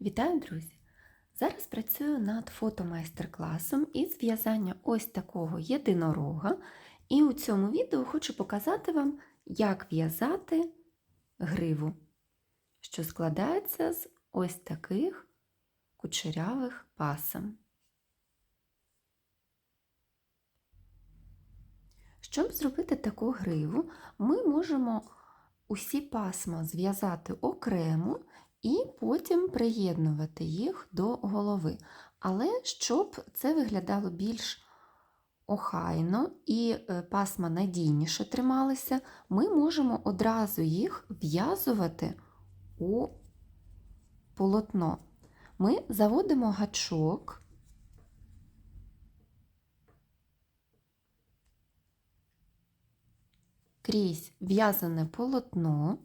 Вітаю, друзі! Зараз працюю над фотомайстер-класом із зв'язання ось такого єдинорога. І у цьому відео хочу показати вам, як в'язати гриву, що складається з ось таких кучерявих пасом. Щоб зробити таку гриву, ми можемо усі пасма зв'язати окремо і потім приєднувати їх до голови. Але щоб це виглядало більш охайно і е, пасма надійніше трималися, ми можемо одразу їх в'язувати у полотно. Ми заводимо гачок. Крізь в'язане полотно,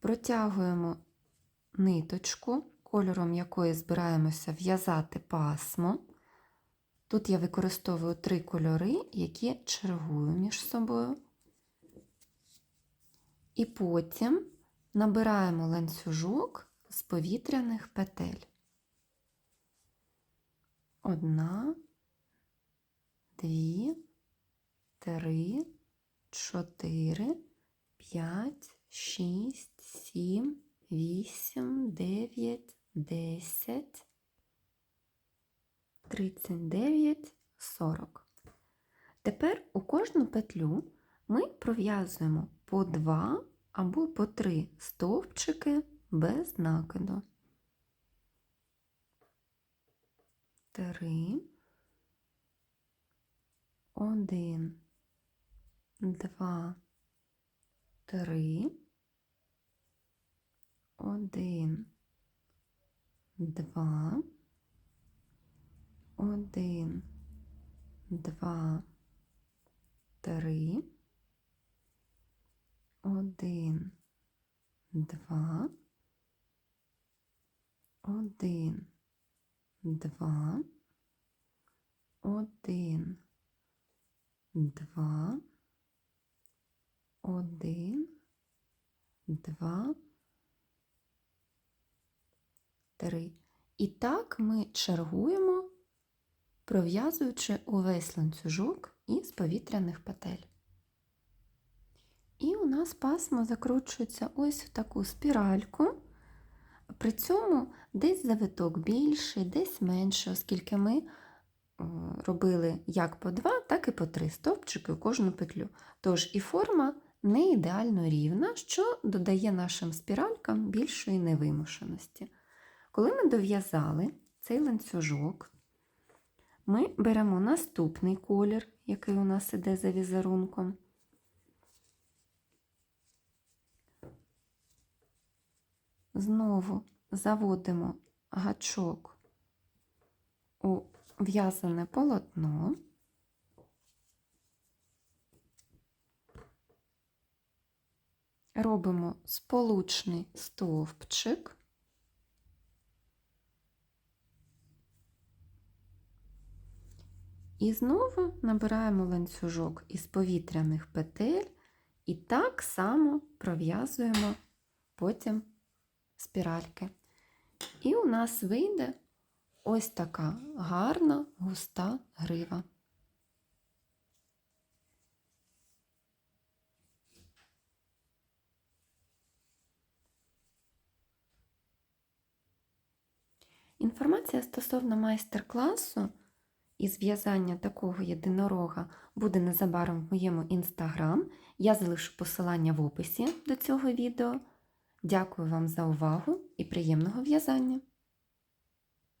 протягуємо ниточку, кольором якої збираємося в'язати пасмо. Тут я використовую три кольори, які чергую між собою. І потім набираємо ланцюжок з повітряних петель. Одна, дві, три, чотири, п'ять, шість, сім, вісім, дев'ять, десять, тридцять дев'ять, сорок. Тепер у кожну петлю ми пров'язуємо по два або по три стовпчики без накиду. Три. Один, два, три, один, два, один, два, три, один, два, один, два, один два, один, два, три. І так ми чергуємо, пров'язуючи увесь ланцюжок із повітряних петель. І у нас пасмо закручується ось в таку спіральку. При цьому десь завиток більший, десь менший, оскільки ми робили як по два, так і по три стовпчики у кожну петлю. Тож і форма не ідеально рівна, що додає нашим спіралькам більшої невимушеності. Коли ми дов'язали цей ланцюжок, ми беремо наступний колір, який у нас іде за візерунком. Знову заводимо гачок у в'язане полотно. Робимо сполучний стовпчик. І знову набираємо ланцюжок із повітряних петель і так само пров'язуємо потім спіральки. І у нас вийде ось така гарна густа грива. Інформація стосовно майстер-класу і зв'язання такого єдинорога буде незабаром в моєму інстаграм. Я залишу посилання в описі до цього відео. Дякую вам за увагу і приємного в'язання!